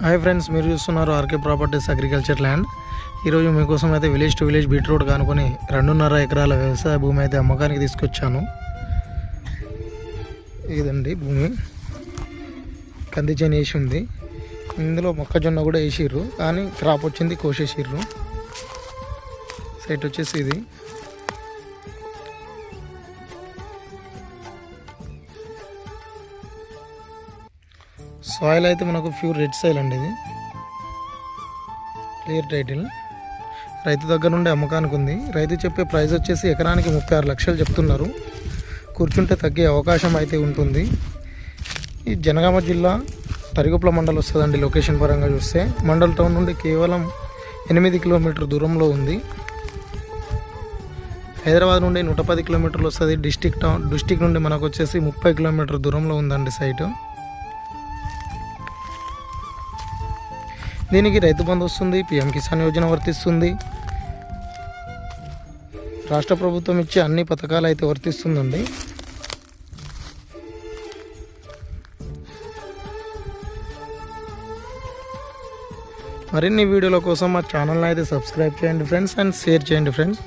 Hi friends మీరు చూస్తున్నారు RK properties agriculture land ఈరోజు మీకోసం అయితే village to village BT road కానుకొని రెండున్నర ఎకరాల వ్యవసాయ భూమి అయితే అమ్మకానికి తీసుకొచ్చాను. ఇదండి భూమి. కంది చేను వేసి ఉంది. ఇందులో మొక్కజొన్న కూడా వేసిర్రు కానీ క్రాప్ వచ్చింది కోసేసిర్రు. సైట్ వచ్చేసి ఇది. సాయిల్ అయితే మనకు ప్యూర్ రెడ్ సాయిల్ అండి ఇది. క్లియర్ టైటిల్ రైతు దగ్గర నుండి అమ్మకానికి ఉంది. రైతు చెప్పే ప్రైస్ వచ్చేసి ఎకరానికి ముప్పై ఆరు లక్షలు చెప్తున్నారు. కూర్చుంటే తగ్గే అవకాశం అయితే ఉంటుంది. ఈ జనగామ జిల్లా తరిగుప్ల మండల్ వస్తుందండి లొకేషన్ పరంగా చూస్తే. మండల్ టౌన్ నుండి కేవలం ఎనిమిది కిలోమీటర్ దూరంలో ఉంది. హైదరాబాద్ నుండి నూట పది కిలోమీటర్లు వస్తుంది. డిస్టిక్ టౌన్ డిస్టిక్ నుండి మనకు వచ్చేసి ముప్పై కిలోమీటర్ దూరంలో ఉందండి సైటు దీనికి రైతు బంధు వస్తుంది పిఎం కిసాన్ యోజన వర్తిస్తుంది. రాష్ట్ర ప్రభుత్వం ఇచ్చే అన్ని పథకాలు అయితే వర్తిస్తుందండి. మరిన్ని వీడియోల కోసం మా ఛానల్ని అయితే సబ్స్క్రైబ్ చేయండి ఫ్రెండ్స్ అండ్ షేర్ చేయండి ఫ్రెండ్స్.